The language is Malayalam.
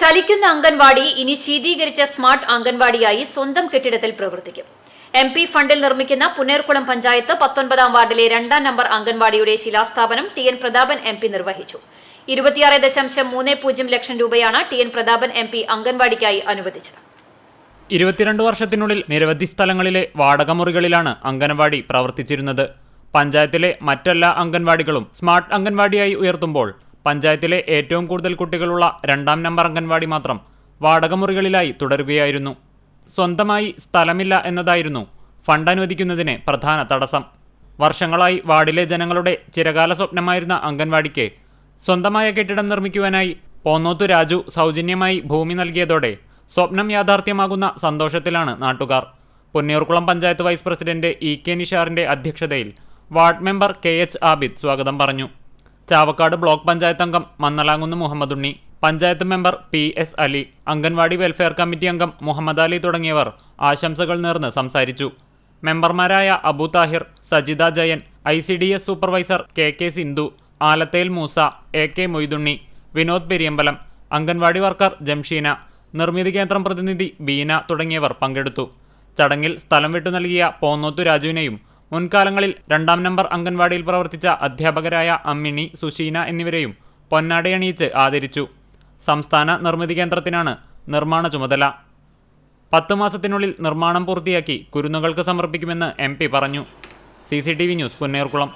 ചലിക്കുന്ന അംഗൻവാടി ഇനി ശീതീകരിച്ച സ്മാർട്ട് അംഗൻവാടിയായി സ്വന്തം കെട്ടിടത്തിൽ പ്രവർത്തിക്കും. എം പി ഫണ്ടിൽ നിർമ്മിക്കുന്ന പുനേർക്കുളം പഞ്ചായത്ത് പത്തൊൻപതാം വാർഡിലെ രണ്ടാം നമ്പർ അംഗൻവാടിയുടെ ശിലാസ്ഥാപനം T N Prathapan M P നിർവഹിച്ചു. ഇരുപത്തിയാറ് ദശാംശം മൂന്ന് പൂജ്യം ലക്ഷം രൂപയാണ് T N Prathapan M P അംഗൻവാടിക്കായി അനുവദിച്ചത്. ഇരുപത്തിരണ്ട് വർഷത്തിനുള്ളിൽ നിരവധി സ്ഥലങ്ങളിലെ വാടകമുറികളിലാണ് അംഗൻവാടി പ്രവർത്തിച്ചിരുന്നത്. പഞ്ചായത്തിലെ മറ്റെല്ലാ അംഗൻവാടികളും സ്മാർട്ട് അംഗൻവാടിയായി ഉയർത്തുമ്പോൾ പഞ്ചായത്തിലെ ഏറ്റവും കൂടുതൽ കുട്ടികളുള്ള രണ്ടാം നമ്പർ അംഗൻവാടി മാത്രം വാടകമുറികളിലായി തുടരുകയായിരുന്നു. സ്വന്തമായി സ്ഥലമില്ല എന്നതായിരുന്നു ഫണ്ട് അനുവദിക്കുന്നതിന് പ്രധാന തടസ്സം. വർഷങ്ങളായി വാർഡിലെ ജനങ്ങളുടെ ചിരകാല സ്വപ്നമായിരുന്ന അംഗൻവാടിക്ക് സ്വന്തമായ കെട്ടിടം നിർമ്മിക്കുവാനായി പോന്നോത്തു രാജു സൗജന്യമായി ഭൂമി നൽകിയതോടെ സ്വപ്നം യാഥാർത്ഥ്യമാകുന്ന സന്തോഷത്തിലാണ് നാട്ടുകാർ. Ponniyoorkulam panchayat vice president E K നിഷാറിന്റെ അധ്യക്ഷതയിൽ ward member K H Abid സ്വാഗതം പറഞ്ഞു. ചാവക്കാട് ബ്ലോക്ക് പഞ്ചായത്ത് അംഗം Mannalamkunnu Muhammad Unni panchayat member P S Ali anganwadi welfare committee അംഗം മുഹമ്മദ് അലി തുടങ്ങിയവർ ആശംസകൾ നേർന്ന് സംസാരിച്ചു. മെമ്പർമാരായ Abu Thahir Sajitha Jayan I C D S supervisor K K Sindhu Alathel Moosa A K Moythunni Vinod Periyambalam anganwadi worker Jamsheena Nirmithi Kendram പ്രതിനിധി ബീന തുടങ്ങിയവർ പങ്കെടുത്തു. ചടങ്ങിൽ സ്ഥലം വിട്ടു നൽകിയ പോന്നോത്തു രാജുവിനെയും മുൻകാലങ്ങളിൽ രണ്ടാം നമ്പർ അംഗൻവാടിയിൽ പ്രവർത്തിച്ച അധ്യാപകരായ അമ്മിണി സുഷീന എന്നിവരെയും പൊന്നാടയണിയിച്ച് ആദരിച്ചു. സംസ്ഥാന നിർമ്മിതി കേന്ദ്രത്തിനാണ് നിർമ്മാണ ചുമതല. പത്തു മാസത്തിനുള്ളിൽ നിർമ്മാണം പൂർത്തിയാക്കി കുരുന്നുകൾക്ക് സമർപ്പിക്കുമെന്ന് എം പറഞ്ഞു. C news Punnerkulam